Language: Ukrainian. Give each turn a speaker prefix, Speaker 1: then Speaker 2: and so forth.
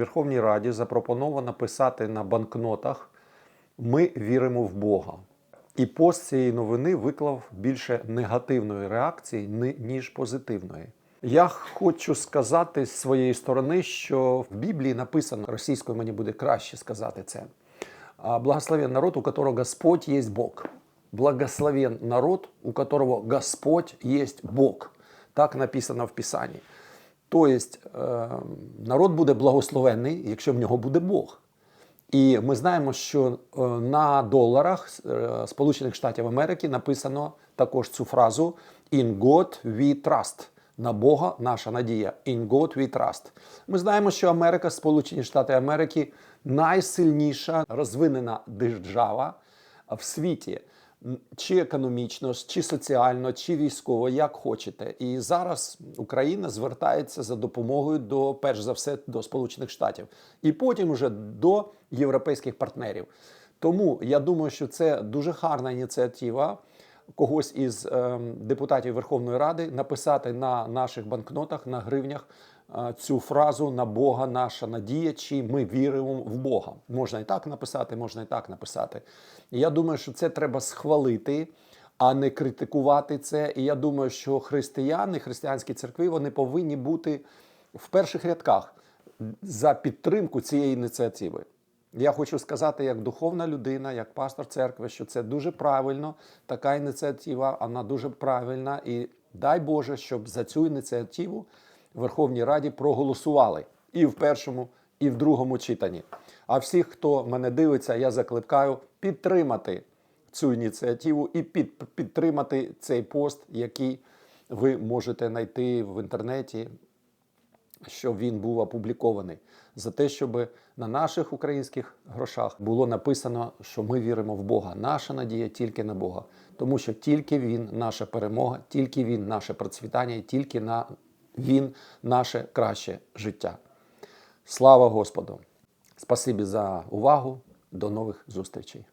Speaker 1: Верховній Раді запропоновано писати на банкнотах Ми віримо в Бога. І пост цієї новини виклав більше негативної реакції, ніж позитивної. Я хочу сказати з своєї сторони, що в Біблії написано російською мені буде краще сказати це. Благословен народ, у которого Господь есть Бог. Благословен народ, у которого Господь есть Бог. Так написано в Писанні. Тобто е, народ буде благословений, якщо в нього буде Бог. І ми знаємо, що е, на доларах е, Сполучених Штатів Америки написано також цю фразу In God we trust. На Бога наша надія. In God we trust. Ми знаємо, що Америка, Сполучені Штати Америки найсильніша розвинена держава в світі. Чи економічно, чи соціально, чи військово, як хочете. І зараз Україна звертається за допомогою до, перш за все, до Сполучених Штатів, і потім вже до європейських партнерів. Тому я думаю, що це дуже гарна ініціатива когось із ем, депутатів Верховної Ради написати на наших банкнотах, на гривнях е, цю фразу на Бога наша надія, чи ми віримо в Бога. Можна і так написати, можна і так написати. І я думаю, що це треба схвалити, а не критикувати це. І я думаю, що християни, християнські церкви, вони повинні бути в перших рядках за підтримку цієї ініціативи. Я хочу сказати, як духовна людина, як пастор церкви, що це дуже правильно. Така ініціатива, вона дуже правильна. І дай Боже, щоб за цю ініціативу Верховній Раді проголосували і в першому, і в другому читанні. А всіх, хто мене дивиться, я закликаю підтримати цю ініціативу і під, підтримати цей пост, який ви можете знайти в інтернеті щоб він був опублікований, за те, щоб на наших українських грошах було написано, що ми віримо в Бога. Наша надія тільки на Бога, тому що тільки Він наша перемога, тільки Він наше процвітання, тільки на Він наше краще життя. Слава Господу! Спасибі за увагу. До нових зустрічей.